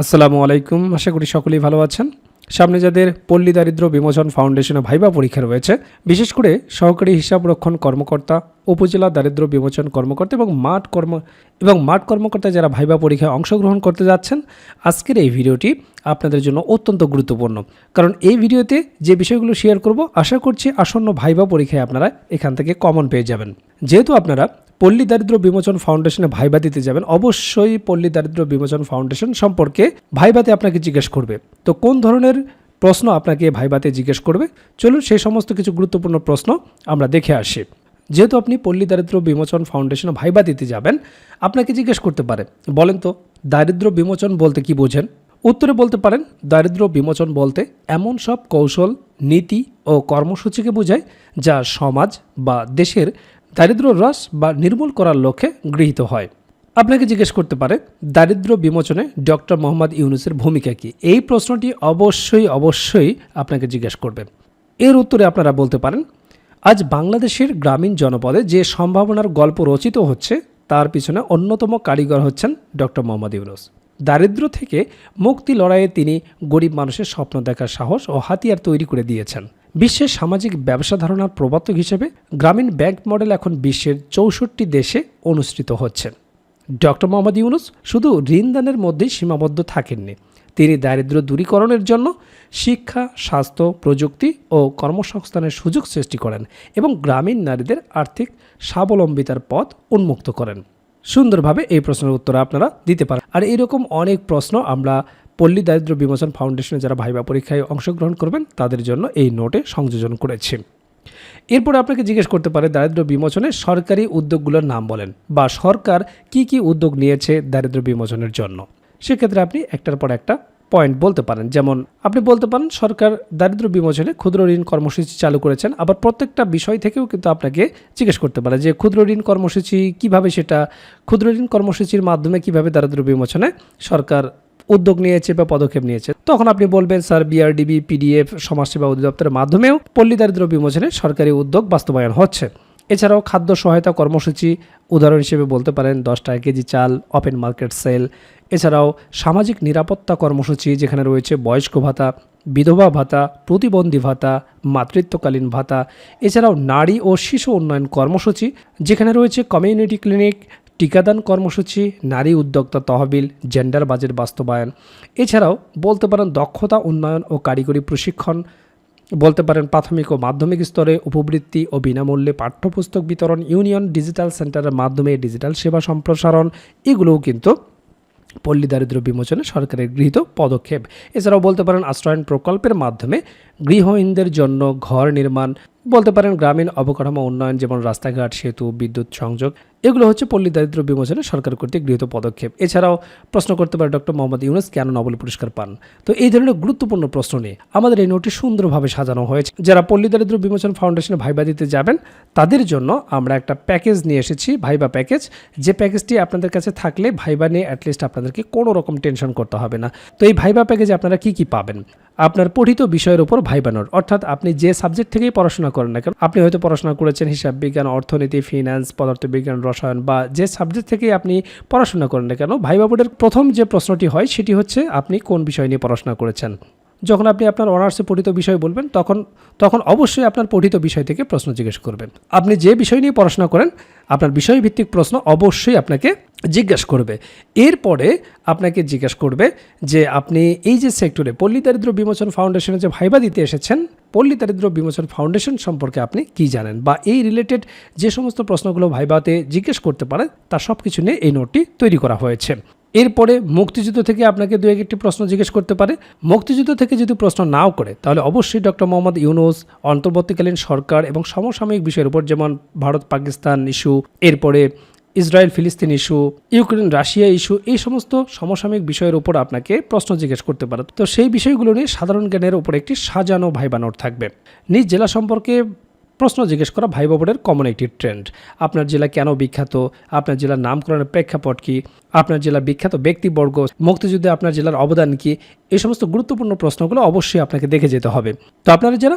আসসালামু আলাইকুম। আশা করি সকলেই ভালো আছেন। সামনে যাদের পল্লী দারিদ্র বিমোচন ফাউন্ডেশনে ভাইবা পরীক্ষা রয়েছে, বিশেষ করে সহকারী হিসাব রক্ষণ কর্মকর্তা, উপজেলা দারিদ্র বিমোচন কর্মকর্তা এবং মাঠ কর্ম এবং মাঠ কর্মকর্তা যারা ভাইবা পরীক্ষায় অংশগ্রহণ করতে যাচ্ছেন, আজকের এই ভিডিওটি আপনাদের জন্য অত্যন্ত গুরুত্বপূর্ণ। কারণ এই ভিডিওতে যে বিষয়গুলো শেয়ার করব, আশা করছি আসন্ন ভাইবা পরীক্ষায় আপনারা এখান থেকে কমন পেয়ে যাবেন। যেহেতু আপনারা পল্লী দারিদ্র বিমোচন ফাউন্ডেশনে ভাইবা দিতে যাবেন। অবশ্যই পল্লী দারিদ্র বিমোচন ফাউন্ডেশন সম্পর্কে ভাইবাতে আপনাকে জিজ্ঞেস করবে। তো কোন ধরনের প্রশ্ন আপনাকে ভাইবাতে জিজ্ঞেস করবে? চলুন সেই সমস্ত কিছু গুরুত্বপূর্ণ প্রশ্ন আমরা দেখে আসি। যেহেতু আপনি পল্লী দারিদ্র বিমোচন ফাউন্ডেশনে ভাইবা দিতে যাবেন, আপনাকে জিজ্ঞেস করতে পারে, বলেন তো, দারিদ্র বিমোচন বলতে কি বোঝেন? উত্তরে বলতে পারেন, দারিদ্র বিমোচন বলতে এমন সব কৌশল, নীতি ও কর্মসূচিকে বোঝায় যা সমাজ বা দেশের দারিদ্র হ্রাস বা নির্মূল করার লক্ষ্যে গৃহীত হয়। আপনাকে জিজ্ঞেস করতে পারে, দারিদ্র বিমোচনে ডক্টর মোহাম্মদ ইউনুসের ভূমিকা কী? এই প্রশ্নটি অবশ্যই অবশ্যই আপনাকে জিজ্ঞেস করবে। এর উত্তরে আপনারা বলতে পারেন, আজ বাংলাদেশের গ্রামীণ জনপদে যে সম্ভাবনার গল্প রচিত হচ্ছে, তার পিছনে অন্যতম কারিগর হচ্ছেন ডক্টর মোহাম্মদ ইউনুস। দারিদ্র থেকে মুক্তি লড়াইয়ে তিনি গরিব মানুষের স্বপ্ন দেখার সাহস ও হাতিয়ার তৈরি করে দিয়েছেন। বিশ্বের সামাজিক ব্যবসা ধারণার প্রবর্তক হিসেবে গ্রামীণ ব্যাংক মডেল এখন বিশ্বের চৌষট্টি দেশে অনুষ্ঠিত হচ্ছে। ডক্টর মোহাম্মদ ইউনুস শুধু ঋণদানের মধ্যেই সীমাবদ্ধ থাকেননি, তিনি দারিদ্র দূরীকরণের জন্য শিক্ষা, স্বাস্থ্য, প্রযুক্তি ও কর্মসংস্থানের সুযোগ সৃষ্টি করেন এবং গ্রামীণ নারীদের আর্থিক স্বাবলম্বিতার পথ উন্মুক্ত করেন। সুন্দরভাবে এই প্রশ্নের উত্তর আপনারা দিতে পারেন। আর এরকম অনেক প্রশ্ন আমরা পল্লী দারিদ্র বিমোচন ফাউন্ডেশনে যারা ভাইবা পরীক্ষায় অংশগ্রহণ করবেন, তাদের জন্য এই নোটে সংযোজন করেছি। এরপর আপনাকে জিজ্ঞেস করতে পারে দারিদ্র বিমোচনে সরকারি উদ্যোগগুলোর নাম বলেন বা সরকার কি কি উদ্যোগ নিয়েছে দারিদ্র বিমোচনের জন্য। সেক্ষেত্রে আপনি একটার পর একটা পয়েন্ট বলতে পারেন। যেমন, আপনি বলতে পারেন, সরকার দারিদ্র বিমোচনে ক্ষুদ্র ঋণ কর্মসূচি চালু করেছেন, আবার প্রত্যেকটা বিষয় থেকেও কিন্তু আপনাকে জিজ্ঞেস করতে পারে যে, ক্ষুদ্র ঋণ কর্মসূচি কীভাবে সেটা, ক্ষুদ্র ঋণ কর্মসূচির মাধ্যমে কীভাবে দারিদ্র বিমোচনে সরকার উদ্যোগ নিয়েছে বা পদক্ষেপ নিয়েছে। তখন আপনি বলবেন, স্যার বিআরডিবি পিডিএফ সমাজসেবা অধিদপ্তরের মাধ্যমেও পল্লী দারিদ্র বিমোচনে সরকারি উদ্যোগ বাস্তবায়ন হচ্ছে। এছাড়াও খাদ্য সহায়তা কর্মসূচি, উদাহরণ হিসেবে বলতে পারেন, দশ টাকা কেজি চাল ওপেন মার্কেট সেল এছাড়াও সামাজিক নিরাপত্তা কর্মসূচি যেখানে রয়েছে বয়স্ক ভাতা, বিধবা ভাতা, প্রতিবন্ধী ভাতা, মাতৃত্বকালীন ভাতা, এছাড়াও নারী ও শিশু উন্নয়ন কর্মসূচি যেখানে রয়েছে কমিউনিটি ক্লিনিক টিকাদান কর্মসূচি, নারী উদ্যোক্তা তহবিল জেন্ডার বাজেট বাস্তবায়ন। এছাড়াও বলতে পারেন দক্ষতা, উন্নয়ন ও কারিগরি প্রশিক্ষণ, বলতে পারেন প্রাথমিক ও মাধ্যমিক স্তরে উপবৃত্তি ও বিনামূল্যে পাঠ্যপুস্তক বিতরণ, ইউনিয়ন ডিজিটাল সেন্টারের মাধ্যমে ডিজিটাল সেবা সম্প্রসারণ, এগুলোও কিন্তু পল্লী দারিদ্র বিমোচনে সরকারের গৃহীত পদক্ষেপ। এছাড়াও বলতে পারেন আশ্রয়ন প্রকল্পের মাধ্যমে গৃহহীনদের জন্য ঘর নির্মাণ বলতে পারেন গ্রামীণ অবকাঠামো, উন্নয়ন যেমন রাস্তাঘাট, সেতু, বিদ্যুৎ সংযোগ, এগুলো হচ্ছে পল্লী দারিদ্র বিমোচনে সরকার কর্তৃক গৃহীত পদক্ষেপ। এছাড়াও প্রশ্ন করতে পারে ডক্টর মোহাম্মদ ইউনুস, কেন নোবেল পুরস্কার পান? তো এই ধরনের গুরুত্বপূর্ণ প্রশ্ন নিয়ে আমাদের এই নোটটি সুন্দরভাবে সাজানো হয়েছে। যারা পল্লী দারিদ্র বিমোচন ফাউন্ডেশনে ভাইবা দিতে যাবেন, তাদের জন্য আমরা একটা প্যাকেজ নিয়ে এসেছি, ভাইবা প্যাকেজ। যে প্যাকেজটি আপনাদের কাছে থাকলে ভাইবা নিয়ে অ্যাটলিস্ট আপনাদেরকে কোনো রকম টেনশন করতে হবে না। তো এই ভাইবা প্যাকেজে আপনারা কি কি পাবেন? আপনার পঠিত বিষয়ের উপর ভাইবা নোট। অর্থাৎ আপনি যে সাবজেক্ট থেকেই পড়াশোনা করেন না কেন? আপনি হয়তো পড়াশোনা করেছেন হিসাব বিজ্ঞান, অর্থনীতি ফিনান্স পদার্থবিজ্ঞান, রসায়ন বা যে সাবজেক্ট থেকে আপনি পড়াশোনা করেন না কেন ভাইবা বোর্ডের প্রথম যে প্রশ্নটি হয় সেটি হচ্ছে, আপনি কোন বিষয় নিয়ে পড়াশোনা করেছেন? যখন আপনি আপনার অনার্সে পঠিত বিষয় বলবেন, তখন তখন অবশ্যই আপনার পঠিত বিষয় থেকে প্রশ্ন জিজ্ঞেস করবেন। আপনি যে বিষয় নিয়ে পড়াশোনা করেন, আপনার বিষয়ভিত্তিক প্রশ্ন অবশ্যই আপনাকে জিজ্ঞেস করবে। এরপরে আপনাকে জিজ্ঞেস করবে যে আপনি এই যে সেক্টরে পল্লী দারিদ্র বিমোচন ফাউন্ডেশনে যে ভাইবা দিতে এসেছেন, পল্লী দারিদ্র বিমোচন ফাউন্ডেশন সম্পর্কে আপনি কি জানেন? বা এই রিলেটেড যে সমস্ত প্রশ্নগুলো ভাইবাতে জিজ্ঞেস করতে পারে, তার সব কিছু নিয়ে এই নোটটি তৈরি করা হয়েছে। এরপরে মুক্তিযুদ্ধ থেকে আপনাকে দু একটি প্রশ্ন জিজ্ঞেস করতে পারে। মুক্তিযুদ্ধ থেকে যদি প্রশ্ন নাও করে, তাহলে অবশ্যই ডক্টর মোহাম্মদ ইউনুস, অন্তর্বর্তীকালীন সরকার এবং সমসাময়িক বিষয়ের উপর, যেমন ভারত পাকিস্তান ইস্যু এরপরে ইসরায়েল ফিলিস্তিন ইস্যু ইউক্রেন রাশিয়া ইস্যু এই সমস্ত সমসাময়িক বিষয়ের উপর আপনাকে প্রশ্ন জিজ্ঞেস করতে পারে। তো সেই বিষয়গুলো নিয়ে সাধারণ জ্ঞানের উপর একটি সাজানো ভাইবা নোট থাকবে। নিজ জেলা সম্পর্কে প্রশ্ন জিজ্ঞেস করা ভাই বোর্ডের কমন একটি ট্রেন্ড আপনার জেলা কেন বিখ্যাত? আপনার জেলার নামকরণের প্রেক্ষাপট কি? আপনার জেলার বিখ্যাত ব্যক্তিবর্গ? মুক্তিযুদ্ধে আপনার জেলার অবদান কি? এই সমস্ত গুরুত্বপূর্ণ প্রশ্নগুলো অবশ্যই আপনাকে দেখে যেতে হবে। তো আপনারা যারা